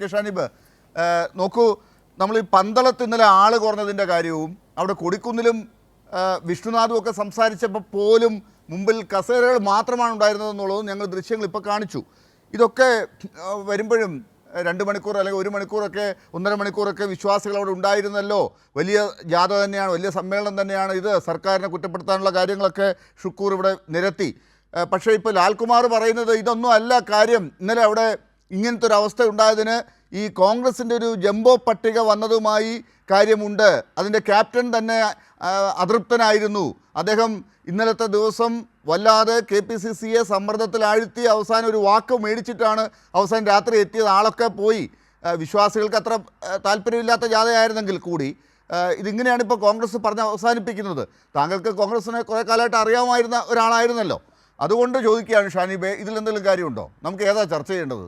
K Shanib നോക്കൂ നമ്മൾ ഈ പന്തളത്ത് ഇന്നലെ ആൾ കുറഞ്ഞതിന്റെ കാര്യവും അവിടെ കൊടിക്കുന്നിലും വിഷ്ണുനാഥും ഒക്കെ സംസാരിച്ചപ്പോൾ പോലും മുമ്പിൽ കസേരകൾ മാത്രമാണ് ഉണ്ടായിരുന്നതെന്നുള്ളതും ഞങ്ങൾ ദൃശ്യങ്ങൾ ഇപ്പോൾ കാണിച്ചു. ഇതൊക്കെ വരുമ്പോഴും രണ്ട് മണിക്കൂർ അല്ലെങ്കിൽ ഒരു മണിക്കൂറൊക്കെ ഒന്നര മണിക്കൂറൊക്കെ വിശ്വാസികൾ അവിടെ ഉണ്ടായിരുന്നല്ലോ. വലിയ ജാഥ തന്നെയാണ് വലിയ സമ്മേളനം തന്നെയാണ് ഇത്. സർക്കാരിനെ കുറ്റപ്പെടുത്താനുള്ള കാര്യങ്ങളൊക്കെ ഷുക്കൂർ ഇവിടെ നിരത്തി. പക്ഷേ ഇപ്പോൾ ലാൽകുമാർ പറയുന്നത് ഇതൊന്നും അല്ല കാര്യം. ഇന്നലെ അവിടെ ഇങ്ങനത്തെ ഒരു അവസ്ഥ ഉണ്ടായതിന് ഈ കോൺഗ്രസിന്റെ ഒരു ജംബോ പട്ടിക വന്നതുമായി കാര്യമുണ്ട്. അതിന്റെ ക്യാപ്റ്റൻ തന്നെ അതൃപ്തനായിരുന്നു. അദ്ദേഹം ഇന്നലത്തെ ദിവസം വല്ലാതെ കെ പി സി സിയെ സമ്മർദ്ദത്തിലാഴ്ത്തി അവസാനം ഒരു വാക്ക് മേടിച്ചിട്ടാണ് അവസാനം രാത്രി എത്തിയത്. ആളൊക്കെ പോയി. വിശ്വാസികൾക്ക് അത്ര താല്പര്യമില്ലാത്ത ജാഥയായിരുന്നെങ്കിൽ കൂടി ഇതിങ്ങനെയാണ് ഇപ്പോൾ കോൺഗ്രസ് പറഞ്ഞ് അവസാനിപ്പിക്കുന്നത്. താങ്കൾക്ക് കോൺഗ്രസിനെ കുറേ കാലമായിട്ട് അറിയാമായിരുന്ന ഒരാളായിരുന്നല്ലോ. അതുകൊണ്ട് ചോദിക്കുകയാണ് ഷാനിബെ ഇതിൽ എന്തെങ്കിലും കാര്യമുണ്ടോ? നമുക്ക് ഏതാ ചർച്ച ചെയ്യേണ്ടത്?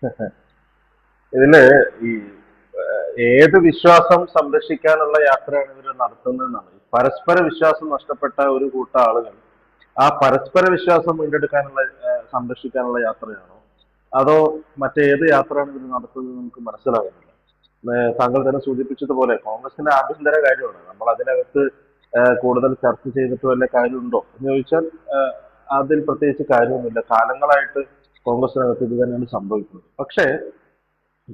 ഇതിൽ ഈ ഏത് വിശ്വാസം സംരക്ഷിക്കാനുള്ള യാത്രയാണ് ഇവർ നടത്തുന്നതെന്നാണ്. പരസ്പര വിശ്വാസം നഷ്ടപ്പെട്ട ഒരു കൂട്ടം ആളുകൾ ആ പരസ്പര വിശ്വാസം വീണ്ടെടുക്കാനുള്ള സംരക്ഷിക്കാനുള്ള യാത്രയാണോ? അതോ മറ്റേത് യാത്രയാണ് ഇവർ നടത്തുന്നത് നമുക്ക് മനസ്സിലാകുന്നില്ല താങ്കൾ തന്നെ സൂചിപ്പിച്ചതുപോലെ കോൺഗ്രസിന്റെ ആഭ്യന്തര കാര്യമാണ്. നമ്മൾ അതിനകത്ത് കൂടുതൽ ചർച്ച ചെയ്തിട്ട് വല്ല കാര്യമുണ്ടോ? എന്ന് ചോദിച്ചാൽ അതിൽ പ്രത്യേകിച്ച് കാര്യമൊന്നുമില്ല. കാലങ്ങളായിട്ട് കോൺഗ്രസിനകത്ത് ഇത് തന്നെയാണ് സംഭവിക്കുന്നത്. പക്ഷേ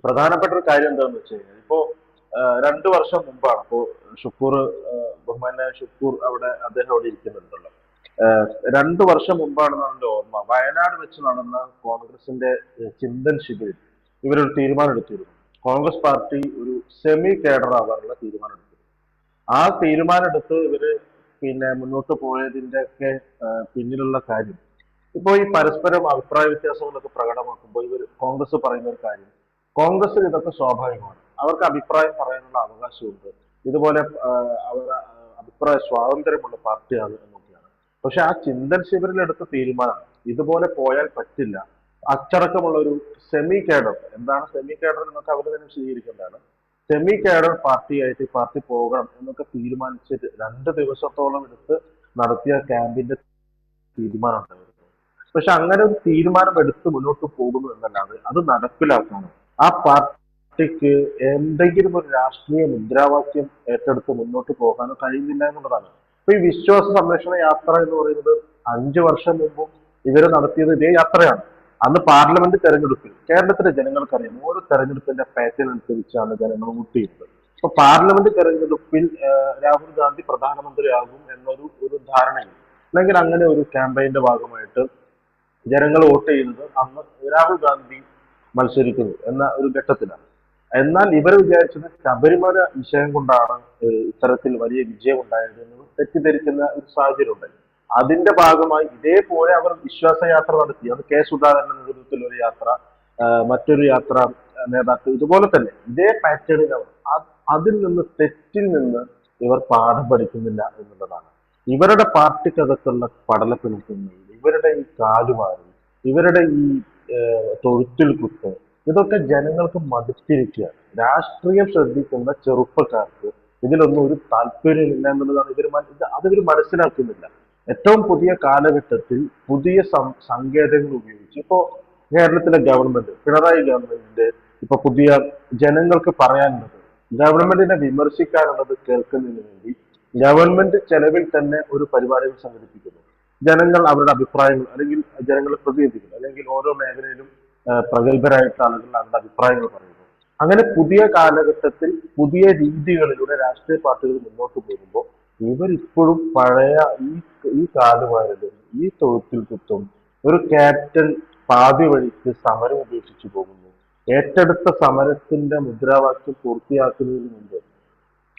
പ്രധാനപ്പെട്ട ഒരു കാര്യം എന്താണെന്ന് വെച്ച് കഴിഞ്ഞാൽ ഇപ്പോ രണ്ടു വർഷം മുമ്പാണ് ഇപ്പോ ഷുക്കൂർ ബഹുമാന ഷുക്കൂർ അവിടെ അദ്ദേഹം അവിടെ ഇരിക്കുന്നുണ്ടല്ലോ. രണ്ടു വർഷം മുമ്പാണെന്നാണ് എന്റെ ഓർമ്മ. വയനാട് വെച്ച് നടന്ന കോൺഗ്രസിന്റെ ചിന്തൻ ശിബിരിൽ ഇവരൊരു തീരുമാനം എടുത്തിരുന്നു. കോൺഗ്രസ് പാർട്ടി ഒരു സെമി കേഡർ ആവാനുള്ള തീരുമാനം എടുത്തു ആ തീരുമാനം എടുത്ത് ഇവർ പിന്നെ മുന്നോട്ട് പോയതിന്റെ ഒക്കെ പിന്നിലുള്ള കാര്യം ഇപ്പോ ഈ പരസ്പരം അഭിപ്രായ വ്യത്യാസങ്ങളൊക്കെ പ്രകടമാക്കുമ്പോൾ ഇവർ കോൺഗ്രസ് പറയുന്ന ഒരു കാര്യം കോൺഗ്രസിൽ ഇതൊക്കെ സ്വാഭാവികമാണ്. അവർക്ക് അഭിപ്രായം പറയാനുള്ള അവകാശമുണ്ട്. ഇതുപോലെ അവർ അഭിപ്രായ സ്വാതന്ത്ര്യമുള്ള പാർട്ടിയാണ് എന്നൊക്കെയാണ്. പക്ഷെ ആ ചിന്തൻ ശിബിരിൽ തീരുമാനം ഇതുപോലെ പോയാൽ പറ്റില്ല. അച്ചടക്കമുള്ള ഒരു സെമി കേഡർ എന്താണ് സെമി കേഡർ എന്നൊക്കെ അവർ തന്നെ വിശദീകരിക്കേണ്ടതാണ്. സെമി കേഡർ പാർട്ടിയായിട്ട് പാർട്ടി പോകണം എന്നൊക്കെ തീരുമാനിച്ചിട്ട് രണ്ട് ദിവസത്തോളം എടുത്ത് നടത്തിയ ക്യാമ്പിന്റെ തീരുമാനം പക്ഷെ അങ്ങനെ ഒരു തീരുമാനം എടുത്ത് മുന്നോട്ട് പോകുന്നു എന്നല്ലാതെ അത് നടപ്പിലാക്കാനും ആ പാർട്ടിക്ക് എന്തെങ്കിലും ഒരു രാഷ്ട്രീയ മുദ്രാവാക്യം ഏറ്റെടുത്ത് മുന്നോട്ട് പോകാനോ കഴിയുന്നില്ല എന്നുള്ളതാണ്. അപ്പൊ ഈ വിശ്വാസ സംരക്ഷണ യാത്ര എന്ന് പറയുന്നത് അഞ്ചു വർഷം മുമ്പും ഇവർ നടത്തിയത് ഇതേ യാത്രയാണ്. അന്ന് പാർലമെന്റ് തെരഞ്ഞെടുപ്പിൽ കേരളത്തിലെ ജനങ്ങൾക്കറിയാം ഓരോ തെരഞ്ഞെടുപ്പിന്റെ പാറ്റേൺ അനുസരിച്ചാണ് ജനങ്ങൾ മുട്ടിയിട്ടത് അപ്പൊ പാർലമെന്റ് തെരഞ്ഞെടുപ്പിൽ രാഹുൽ ഗാന്ധി പ്രധാനമന്ത്രിയാകും എന്നൊരു ഒരു ധാരണയിൽ അല്ലെങ്കിൽ അങ്ങനെ ഒരു ക്യാമ്പയിന്റെ ഭാഗമായിട്ട് ജനങ്ങൾ വോട്ട് ചെയ്യുന്നത് അന്ന് രാഹുൽ ഗാന്ധി മത്സരിക്കുന്നു എന്ന ഒരു ഘട്ടത്തിലാണ്. എന്നാൽ ഇവർ വിചാരിച്ചത് ശബരിമല വിഷയം കൊണ്ടാണ് ഇത്തരത്തിൽ വലിയ വിജയം ഉണ്ടായത് എന്ന് തെറ്റിദ്ധരിക്കുന്ന ഒരു സാഹചര്യം ഉണ്ടായി. അതിന്റെ ഭാഗമായി ഇതേപോലെ അവർ വിശ്വാസയാത്ര നടത്തി. അത് കെ സുധാകരന്റെ നേതൃത്വത്തിൽ ഒരു യാത്ര മറ്റൊരു യാത്ര നേതാക്കൾ ഇതുപോലെ തന്നെ ഇതേ പാറ്റേണിൽ അവർ അതിൽ നിന്ന് തെറ്റിൽ നിന്ന് ഇവർ പാഠം പഠിക്കുന്നില്ല എന്നുള്ളതാണ്. ഇവരുടെ പാർട്ടിക്കകത്തുള്ള പടലപ്പിണക്കങ്ങൾ ഇവരുടെ ഈ കാലുമാറി ഇവരുടെ ഈ തൊഴുത്തിൽ കുത്ത് ഇതൊക്കെ ജനങ്ങൾക്ക് മടുത്തിരിക്കുകയാണ്. രാഷ്ട്രീയം ശ്രദ്ധിക്കുന്ന ചെറുപ്പക്കാർക്ക് ഇതിലൊന്നും ഒരു താല്പര്യമില്ല എന്നുള്ളതാണ് ഇവർ അത് ഇവർ മനസ്സിലാക്കുന്നില്ല. ഏറ്റവും പുതിയ കാലഘട്ടത്തിൽ പുതിയ സങ്കേതങ്ങൾ ഉപയോഗിച്ച് ഇപ്പോ കേരളത്തിലെ ഗവൺമെന്റ് പിണറായി ഗവൺമെന്റിന്റെ ഇപ്പൊ പുതിയ ജനങ്ങൾക്ക് പറയാനുള്ളത് ഗവൺമെന്റിനെ വിമർശിക്കാനുള്ളത് കേൾക്കുന്നതിന് വേണ്ടി ഗവൺമെന്റ് ചെലവിൽ തന്നെ ഒരു പരിപാടികൾ സംഘടിപ്പിക്കുന്നു. ജനങ്ങൾ അവരുടെ അഭിപ്രായങ്ങൾ അല്ലെങ്കിൽ ജനങ്ങളെ പ്രതിനിധികൾ അല്ലെങ്കിൽ ഓരോ മേഖലയിലും പ്രഗത്ഭരായിട്ട് ആളുകൾ അവരുടെ അഭിപ്രായങ്ങൾ പറയുന്നു. അങ്ങനെ പുതിയ കാലഘട്ടത്തിൽ പുതിയ രീതികളിലൂടെ രാഷ്ട്രീയ പാർട്ടികൾ മുന്നോട്ട് പോകുമ്പോൾ ഇവരിപ്പോഴും പഴയ ഈ ഈ കാലുവാരലും ഈ തൊഴുത്തിൽ കുത്തും ഒരു ക്യാപ്റ്റൻ പാതി വഴിക്ക് സമരം ഉപേക്ഷിച്ചു പോകുന്നു. ഏറ്റെടുത്ത സമരത്തിന്റെ മുദ്രാവാക്യം പൂർത്തിയാക്കുന്നതിന് മുമ്പ്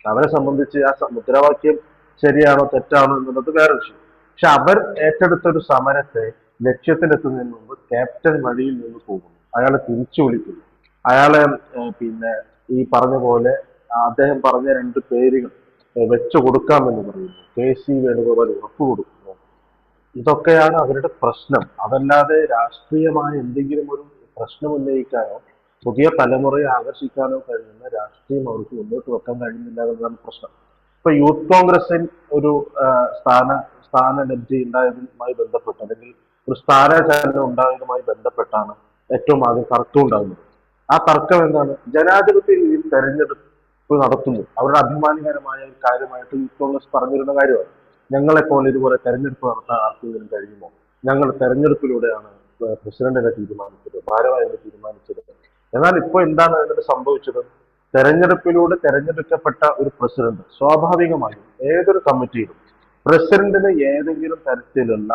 അവരെ സംബന്ധിച്ച് ആ മുദ്രാവാക്യം ശരിയാണോ തെറ്റാണോ എന്നുള്ളത് വേറെ വിഷയം പക്ഷെ അവർ ഏറ്റെടുത്ത ഒരു സമരത്തെ ലക്ഷ്യത്തിലെത്തുന്നതിന് മുമ്പ് ക്യാപ്റ്റൻ വഴിയിൽ നിന്ന് പോകുന്നു. അയാളെ തിരിച്ചു വിളിക്കുന്നു. അയാളെ പിന്നെ ഈ പറഞ്ഞ പോലെ അദ്ദേഹം പറഞ്ഞ രണ്ട് പേരുകൾ വെച്ചു കൊടുക്കാമെന്ന് പറയുന്നു. കെ സി വേണുഗോപാൽ ഉറപ്പ് കൊടുക്കുന്നു. ഇതൊക്കെയാണ് അവരുടെ പ്രശ്നം. അതല്ലാതെ രാഷ്ട്രീയമായ എന്തെങ്കിലും ഒരു പ്രശ്നം ഉന്നയിക്കാനോ പുതിയ തലമുറയെ ആകർഷിക്കാനോ കഴിയുന്ന രാഷ്ട്രീയം അവർക്ക് മുന്നോട്ട് വെക്കാൻ കഴിയുന്നില്ല എന്നതാണ് പ്രശ്നം. ഇപ്പൊ യൂത്ത് കോൺഗ്രസിൽ ഒരു സ്ഥാന സ്ഥാന സ്ഥാനലബ്ധി ഉണ്ടായതുമായി ബന്ധപ്പെട്ട് അല്ലെങ്കിൽ ഒരു സ്ഥാനാചാരം ഉണ്ടായതുമായി ബന്ധപ്പെട്ടാണ് ഏറ്റവും ആദ്യം തർക്കം ഉണ്ടാകുന്നത്. ആ തർക്കം എന്താണ്? ജനാധിപത്യ രീതിയിൽ തെരഞ്ഞെടുപ്പ് നടത്തുന്നു. അവരുടെ അഭിമാനകരമായ ഒരു കാര്യമായിട്ട് യൂത്ത് കോൺഗ്രസ് പറഞ്ഞിരുന്ന കാര്യമാണ്. ഞങ്ങളെ പോലെ ഇതുപോലെ തെരഞ്ഞെടുപ്പ് നടത്താൻ ആർക്കെങ്കിലും കഴിയുമോ? ഞങ്ങൾ തെരഞ്ഞെടുപ്പിലൂടെയാണ് പ്രസിഡന്റിനെ തീരുമാനിച്ചത് ഭാരവാഹികളെ തീരുമാനിച്ചത്. എന്നാൽ ഇപ്പോൾ എന്താണ് അതിനകത്ത് സംഭവിച്ചത്? തെരഞ്ഞെടുപ്പിലൂടെ തെരഞ്ഞെടുക്കപ്പെട്ട ഒരു പ്രസിഡന്റ് സ്വാഭാവികമായും ഏതൊരു കമ്മിറ്റിയിലും പ്രസിഡന്റിന് ഏതെങ്കിലും തരത്തിലുള്ള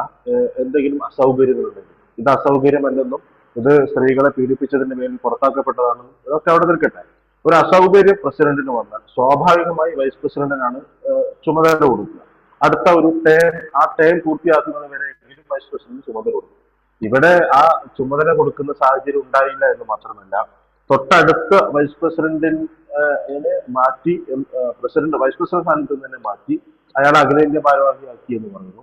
എന്തെങ്കിലും അസൗകര്യങ്ങളുണ്ടെങ്കിൽ ഇത് അസൗകര്യമല്ലെന്നും ഇത് സ്ത്രീകളെ പീഡിപ്പിച്ചതിന്റെ പേരിൽ പുറത്താക്കപ്പെട്ടതാണെന്നും ഇതൊക്കെ അവിടെ നിൽക്കട്ടെ. ഒരു അസൗകര്യം പ്രസിഡന്റിന് വന്നാൽ സ്വാഭാവികമായി വൈസ് പ്രസിഡന്റിനാണ് ചുമതല കൊടുക്കുക. അടുത്ത ഒരു ടേം ആ ടേം പൂർത്തിയാക്കുന്നത് വരെയെങ്കിലും വൈസ് പ്രസിഡന്റ് ചുമതല കൊടുക്കും. ഇവിടെ ആ ചുമതല കൊടുക്കുന്ന സാഹചര്യം ഉണ്ടായില്ല എന്ന് മാത്രമല്ല തൊട്ടടുത്ത വൈസ് പ്രസിഡന്റിനെ മാറ്റി പ്രസിഡന്റ് വൈസ് പ്രസിഡന്റ് സ്ഥാനത്ത് തന്നെ മാറ്റി അയാൾ അഖിലേന്ത്യാ ഭാരവാഹിയാക്കി എന്ന് പറയുന്നു.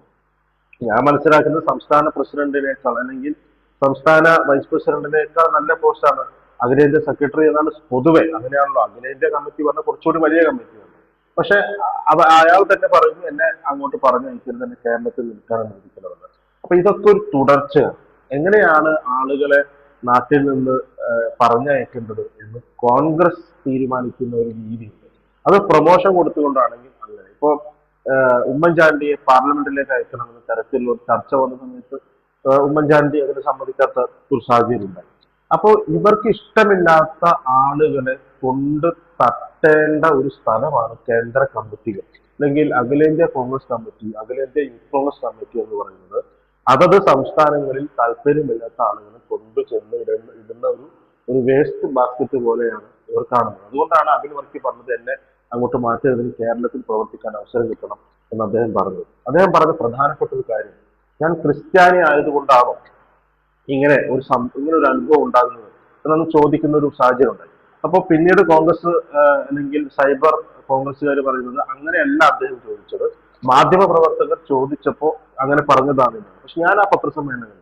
ഞാൻ മനസ്സിലാക്കുന്നത് സംസ്ഥാന പ്രസിഡന്റിനേക്കാൾ അല്ലെങ്കിൽ സംസ്ഥാന വൈസ് പ്രസിഡന്റിനേക്കാൾ നല്ല പോസ്റ്റാണ് അഖിലേന്ത്യാ സെക്രട്ടറി എന്നാണ് പൊതുവെ അങ്ങനെയാണല്ലോ. അഖിലേന്ത്യാ കമ്മിറ്റി പറഞ്ഞ കുറച്ചുകൂടി വലിയ കമ്മിറ്റിയാണ്. പക്ഷെ അയാൾ തന്നെ പറഞ്ഞു എന്നെ അങ്ങോട്ട് പറഞ്ഞു എനിക്ക് തന്നെ കേരളത്തിൽ നിൽക്കാൻ അനുവദിക്കണമെന്ന്. അപ്പൊ ഇതൊക്കെ ഒരു തുടർച്ചയാണ്. എങ്ങനെയാണ് ആളുകളെ നാട്ടിൽ നിന്ന് പറഞ്ഞയക്കേണ്ടത് എന്ന് കോൺഗ്രസ് തീരുമാനിക്കുന്ന ഒരു രീതിയുണ്ട് അത് പ്രൊമോഷൻ കൊടുത്തുകൊണ്ടാണെങ്കിൽ അങ്ങനെ ഇപ്പൊ ഉമ്മൻചാണ്ടിയെ പാർലമെന്റിലേക്ക് അയക്കണമെന്ന ഒരു ചർച്ച വന്ന സമയത്ത് ഉമ്മൻചാണ്ടി അതിന് സമ്മതിക്കാത്ത ഒരു സാഹചര്യം ഉണ്ടായി. അപ്പോൾ ഇവർക്ക് ഇഷ്ടമില്ലാത്ത ആളുകളെ കൊണ്ട് തട്ടേണ്ട ഒരു സ്ഥലമാണ് കേന്ദ്ര കമ്മിറ്റികൾ അല്ലെങ്കിൽ അഖിലേന്ത്യാ കോൺഗ്രസ് കമ്മിറ്റി അഖിലേന്ത്യാ യൂത്ത് കോൺഗ്രസ് കമ്മിറ്റി എന്ന് പറയുന്നത് അതത് സംസ്ഥാനങ്ങളിൽ താല്പര്യമില്ലാത്ത ആളുകളെ കൊണ്ടു ചെന്ന് ഇടുന്ന ഇടുന്ന ഒരു ഒരു വേസ്റ്റ് ബാസ്ക്കറ്റ് പോലെയാണ് ഇവർ കാണുന്നത്. അതുകൊണ്ടാണ് അഖിൽ വർക്കി പറഞ്ഞത് എന്നെ അങ്ങോട്ട് മാറ്റിയതിന് കേരളത്തിൽ പ്രവർത്തിക്കാൻ അവസരം കിട്ടണം എന്ന് അദ്ദേഹം പറഞ്ഞത്. അദ്ദേഹം പറഞ്ഞ പ്രധാനപ്പെട്ട ഒരു കാര്യം ഞാൻ ക്രിസ്ത്യാനി ആയതുകൊണ്ടാണോ ഇങ്ങനെ ഒരു ഇങ്ങനെ ഒരു അനുഭവം ഉണ്ടാകുന്നത് എന്നൊന്ന് ചോദിക്കുന്ന ഒരു സാഹചര്യം ഉണ്ടായി. അപ്പോൾ പിന്നീട് കോൺഗ്രസ് അല്ലെങ്കിൽ സൈബർ കോൺഗ്രസ്സുകാർ പറയുന്നത് അങ്ങനെയല്ല അദ്ദേഹം ചോദിച്ചത്. മാധ്യമ പ്രവർത്തകർ ചോദിച്ചപ്പോൾ അങ്ങനെ പറഞ്ഞതാണ് പക്ഷെ ഞാൻ ആ പത്രസമ്മേളനം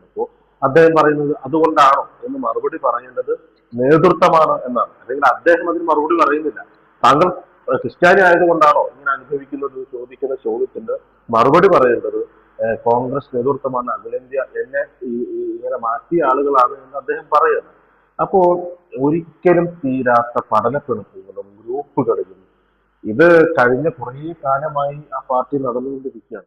അദ്ദേഹം പറയുന്നത് അതുകൊണ്ടാണോ എന്ന് മറുപടി പറയേണ്ടത് നേതൃത്വമാണ് എന്നാണ്. അല്ലെങ്കിൽ അദ്ദേഹം അതിന് മറുപടി പറയുന്നില്ല. താങ്കൾ ക്രിസ്ത്യാനി ആയതുകൊണ്ടാണോ ഇങ്ങനെ അനുഭവിക്കുന്നത് ചോദിക്കുന്ന ചോദ്യത്തിന് മറുപടി പറയേണ്ടത് കോൺഗ്രസ് നേതൃത്വമാണ്. അഖിലേന്ത്യ എന്നെ ഇങ്ങനെ മാറ്റിയ ആളുകളാണ് എന്ന് അദ്ദേഹം പറയുന്നത് അപ്പോൾ ഒരിക്കലും തീരാത്ത പഠനപ്പിണക്കുകളും ഗ്രൂപ്പുകളിലും ഇത് കഴിഞ്ഞ കുറേ കാലമായി ആ പാർട്ടി നടന്നുകൊണ്ടിരിക്കുകയാണ്.